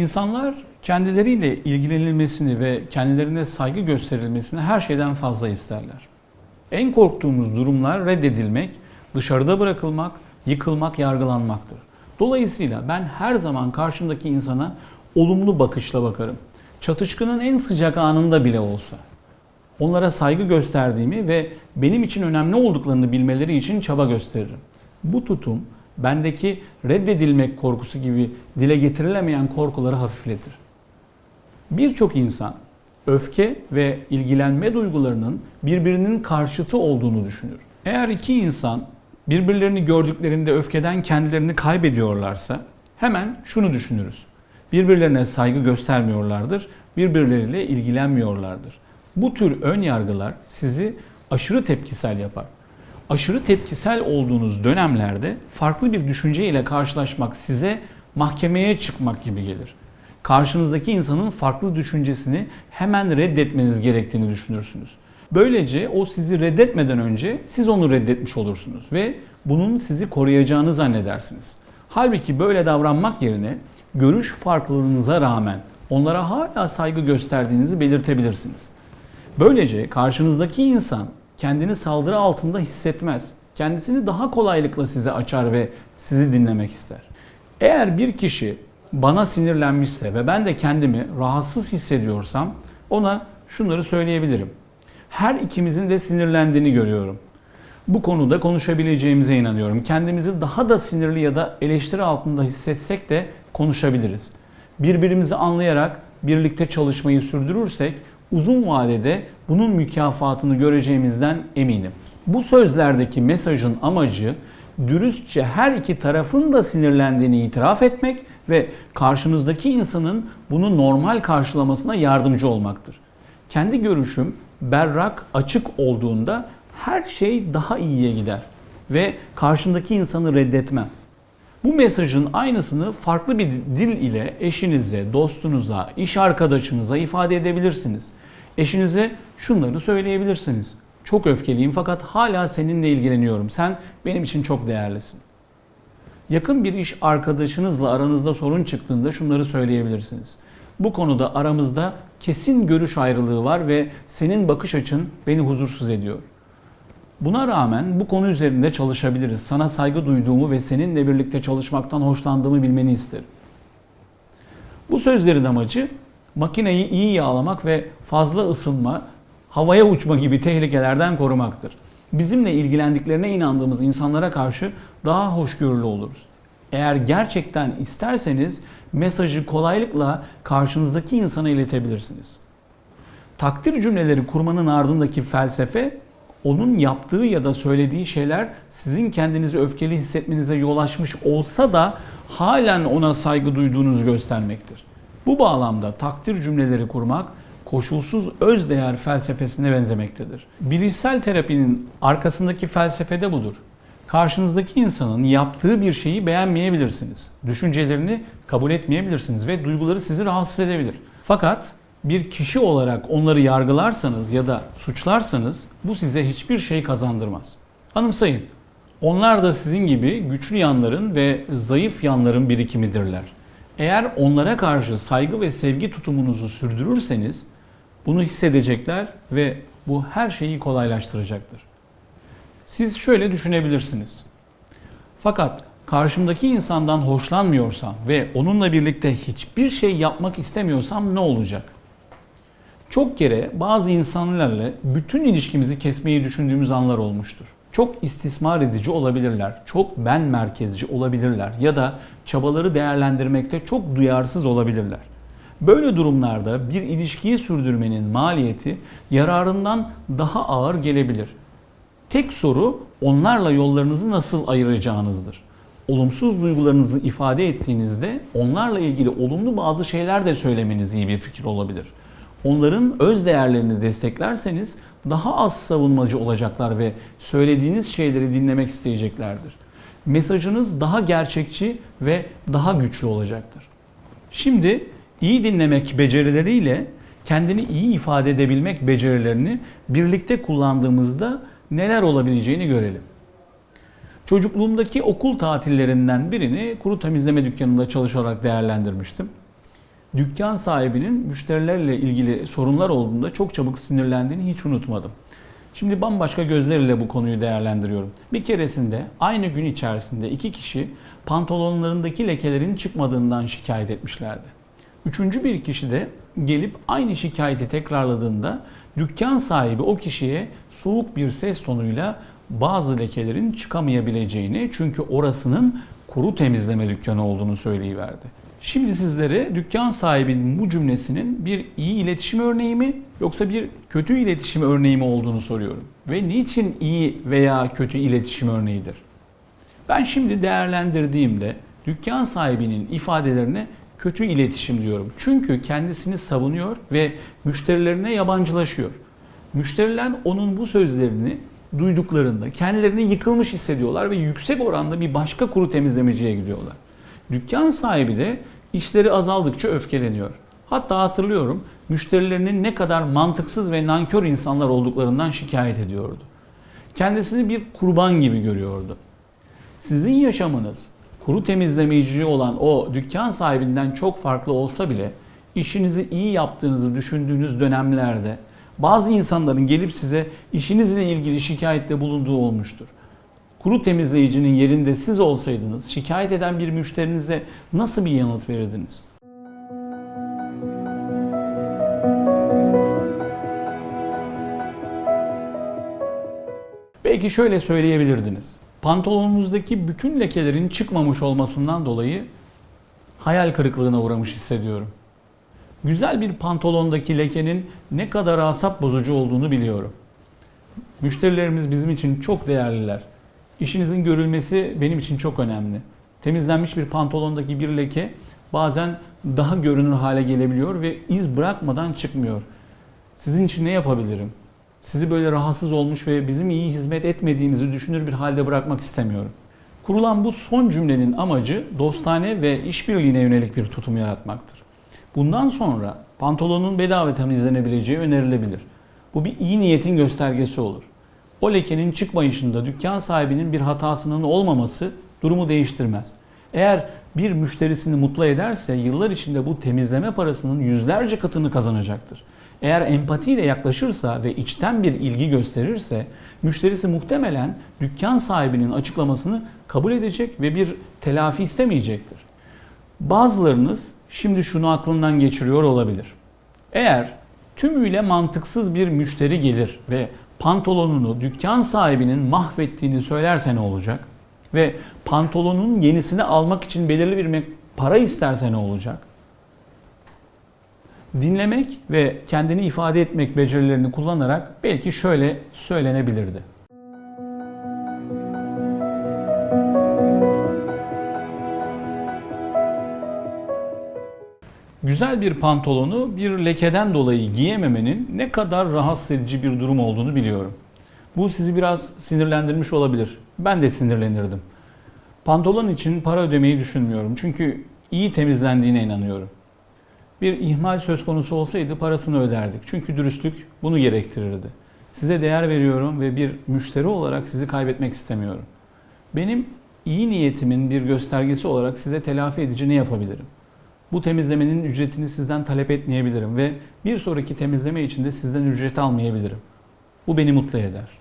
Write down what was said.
İnsanlar kendileriyle ilgilenilmesini ve kendilerine saygı gösterilmesini her şeyden fazla isterler. En korktuğumuz durumlar reddedilmek, dışarıda bırakılmak, yıkılmak, yargılanmaktır. Dolayısıyla ben her zaman karşımdaki insana olumlu bakışla bakarım. Çatışkının en sıcak anında bile olsa. Onlara saygı gösterdiğimi ve benim için önemli olduklarını bilmeleri için çaba gösteririm. Bu tutum bendeki reddedilmek korkusu gibi dile getirilemeyen korkuları hafifletir. Birçok insan öfke ve ilgilenme duygularının birbirinin karşıtı olduğunu düşünür. Eğer iki insan birbirlerini gördüklerinde öfkeden kendilerini kaybediyorlarsa hemen şunu düşünürüz. Birbirlerine saygı göstermiyorlardır, birbirleriyle ilgilenmiyorlardır. Bu tür ön yargılar sizi aşırı tepkisel yapar. Aşırı tepkisel olduğunuz dönemlerde farklı bir düşünce ile karşılaşmak size mahkemeye çıkmak gibi gelir. Karşınızdaki insanın farklı düşüncesini hemen reddetmeniz gerektiğini düşünürsünüz. Böylece o sizi reddetmeden önce siz onu reddetmiş olursunuz ve bunun sizi koruyacağını zannedersiniz. Halbuki böyle davranmak yerine görüş farklılığınıza rağmen onlara hala saygı gösterdiğinizi belirtebilirsiniz. Böylece karşınızdaki insan kendini saldırı altında hissetmez. Kendisini daha kolaylıkla size açar ve sizi dinlemek ister. Eğer bir kişi bana sinirlenmişse ve ben de kendimi rahatsız hissediyorsam ona şunları söyleyebilirim. Her ikimizin de sinirlendiğini görüyorum. Bu konuda konuşabileceğimize inanıyorum. Kendimizi daha da sinirli ya da eleştiri altında hissetsek de konuşabiliriz. Birbirimizi anlayarak birlikte çalışmayı sürdürürsek uzun vadede bunun mükafatını göreceğimizden eminim. Bu sözlerdeki mesajın amacı dürüstçe her iki tarafın da sinirlendiğini itiraf etmek ve karşınızdaki insanın bunu normal karşılamasına yardımcı olmaktır. Kendi görüşüm berrak, açık olduğunda her şey daha iyiye gider ve karşındaki insanı reddetmem. Bu mesajın aynısını farklı bir dil ile eşinize, dostunuza, iş arkadaşınıza ifade edebilirsiniz. Eşinize şunları söyleyebilirsiniz. Çok öfkeliyim fakat hala seninle ilgileniyorum. Sen benim için çok değerlisin. Yakın bir iş arkadaşınızla aranızda sorun çıktığında şunları söyleyebilirsiniz. Bu konuda aramızda kesin görüş ayrılığı var ve senin bakış açın beni huzursuz ediyor. Buna rağmen bu konu üzerinde çalışabiliriz. Sana saygı duyduğumu ve seninle birlikte çalışmaktan hoşlandığımı bilmeni isterim. Bu sözlerin amacı makineyi iyi yağlamak ve fazla ısınma, havaya uçma gibi tehlikelerden korumaktır. Bizimle ilgilendiklerine inandığımız insanlara karşı daha hoşgörülü oluruz. Eğer gerçekten isterseniz mesajı kolaylıkla karşınızdaki insana iletebilirsiniz. Takdir cümleleri kurmanın ardındaki felsefe onun yaptığı ya da söylediği şeyler sizin kendinizi öfkeli hissetmenize yol açmış olsa da halen ona saygı duyduğunuzu göstermektir. Bu bağlamda takdir cümleleri kurmak koşulsuz özdeğer felsefesine benzemektedir. Bilişsel terapinin arkasındaki felsefe de budur. Karşınızdaki insanın yaptığı bir şeyi beğenmeyebilirsiniz. Düşüncelerini kabul etmeyebilirsiniz ve duyguları sizi rahatsız edebilir. Fakat bir kişi olarak onları yargılarsanız ya da suçlarsanız bu size hiçbir şey kazandırmaz. Anımsayın. Onlar da sizin gibi güçlü yanların ve zayıf yanların birikimidirler. Eğer onlara karşı saygı ve sevgi tutumunuzu sürdürürseniz bunu hissedecekler ve bu her şeyi kolaylaştıracaktır. Siz şöyle düşünebilirsiniz. Fakat karşımdaki insandan hoşlanmıyorsam ve onunla birlikte hiçbir şey yapmak istemiyorsam ne olacak? Çok kere bazı insanlarla bütün ilişkimizi kesmeyi düşündüğümüz anlar olmuştur. Çok istismar edici olabilirler, çok ben merkezci olabilirler ya da çabaları değerlendirmekte çok duyarsız olabilirler. Böyle durumlarda bir ilişkiyi sürdürmenin maliyeti yararından daha ağır gelebilir. Tek soru onlarla yollarınızı nasıl ayıracağınızdır. Olumsuz duygularınızı ifade ettiğinizde onlarla ilgili olumlu bazı şeyler de söylemeniz iyi bir fikir olabilir. Onların öz değerlerini desteklerseniz daha az savunmacı olacaklar ve söylediğiniz şeyleri dinlemek isteyeceklerdir. Mesajınız daha gerçekçi ve daha güçlü olacaktır. Şimdi iyi dinlemek becerileriyle kendini iyi ifade edebilmek becerilerini birlikte kullandığımızda neler olabileceğini görelim. Çocukluğumdaki okul tatillerinden birini kuru temizleme dükkanında çalışarak değerlendirmiştim. Dükkan sahibinin müşterilerle ilgili sorunlar olduğunda çok çabuk sinirlendiğini hiç unutmadım. Şimdi bambaşka gözlerle bu konuyu değerlendiriyorum. Bir keresinde aynı gün içerisinde iki kişi pantolonlarındaki lekelerin çıkmadığından şikayet etmişlerdi. Üçüncü bir kişi de gelip aynı şikayeti tekrarladığında dükkan sahibi o kişiye soğuk bir ses tonuyla bazı lekelerin çıkamayabileceğini çünkü orasının kuru temizleme dükkanı olduğunu söyleyiverdi. Şimdi sizlere dükkan sahibinin bu cümlesinin bir iyi iletişim örneği mi yoksa bir kötü iletişim örneği mi olduğunu soruyorum. Ve niçin iyi veya kötü iletişim örneğidir? Ben şimdi değerlendirdiğimde dükkan sahibinin ifadelerine kötü iletişim diyorum. Çünkü kendisini savunuyor ve müşterilerine yabancılaşıyor. Müşteriler onun bu sözlerini duyduklarında kendilerini yıkılmış hissediyorlar ve yüksek oranda bir başka kuru temizlemeciye gidiyorlar. Dükkan sahibi de işleri azaldıkça öfkeleniyor. Hatta hatırlıyorum müşterilerinin ne kadar mantıksız ve nankör insanlar olduklarından şikayet ediyordu. Kendisini bir kurban gibi görüyordu. Sizin yaşamınız kuru temizlemeci olan o dükkan sahibinden çok farklı olsa bile işinizi iyi yaptığınızı düşündüğünüz dönemlerde bazı insanların gelip size işinizle ilgili şikayette bulunduğu olmuştur. Kuru temizleyicinin yerinde siz olsaydınız şikayet eden bir müşterinize nasıl bir yanıt verirdiniz? Belki şöyle söyleyebilirdiniz. Pantolonunuzdaki bütün lekelerin çıkmamış olmasından dolayı hayal kırıklığına uğramış hissediyorum. Güzel bir pantolondaki lekenin ne kadar asap bozucu olduğunu biliyorum. Müşterilerimiz bizim için çok değerliler. İşinizin görülmesi benim için çok önemli. Temizlenmiş bir pantolondaki bir leke bazen daha görünür hale gelebiliyor ve iz bırakmadan çıkmıyor. Sizin için ne yapabilirim? Sizi böyle rahatsız olmuş ve bizim iyi hizmet etmediğimizi düşünür bir halde bırakmak istemiyorum. Kurulan bu son cümlenin amacı dostane ve işbirliğine yönelik bir tutum yaratmaktır. Bundan sonra pantolonun bedava temizlenebileceği önerilebilir. Bu bir iyi niyetin göstergesi olur. O lekenin çıkmayışında dükkan sahibinin bir hatasının olmaması durumu değiştirmez. Eğer bir müşterisini mutlu ederse yıllar içinde bu temizleme parasının yüzlerce katını kazanacaktır. Eğer empatiyle yaklaşırsa ve içten bir ilgi gösterirse müşterisi muhtemelen dükkan sahibinin açıklamasını kabul edecek ve bir telafi istemeyecektir. Bazılarınız şimdi şunu aklından geçiriyor olabilir. Eğer tümüyle mantıksız bir müşteri gelir ve pantolonunu dükkan sahibinin mahvettiğini söylerse ne olacak? Ve pantolonun yenisini almak için belirli bir para isterse ne olacak? Dinlemek ve kendini ifade etmek becerilerini kullanarak belki şöyle söylenebilirdi. Güzel bir pantolonu bir lekeden dolayı giyememenin ne kadar rahatsız edici bir durum olduğunu biliyorum. Bu sizi biraz sinirlendirmiş olabilir. Ben de sinirlenirdim. Pantolon için para ödemeyi düşünmüyorum. Çünkü iyi temizlendiğine inanıyorum. Bir ihmal söz konusu olsaydı parasını öderdik. Çünkü dürüstlük bunu gerektirirdi. Size değer veriyorum ve bir müşteri olarak sizi kaybetmek istemiyorum. Benim iyi niyetimin bir göstergesi olarak size telafi edici ne yapabilirim? Bu temizlemenin ücretini sizden talep etmeyebilirim ve bir sonraki temizleme için de sizden ücret almayabilirim. Bu beni mutlu eder.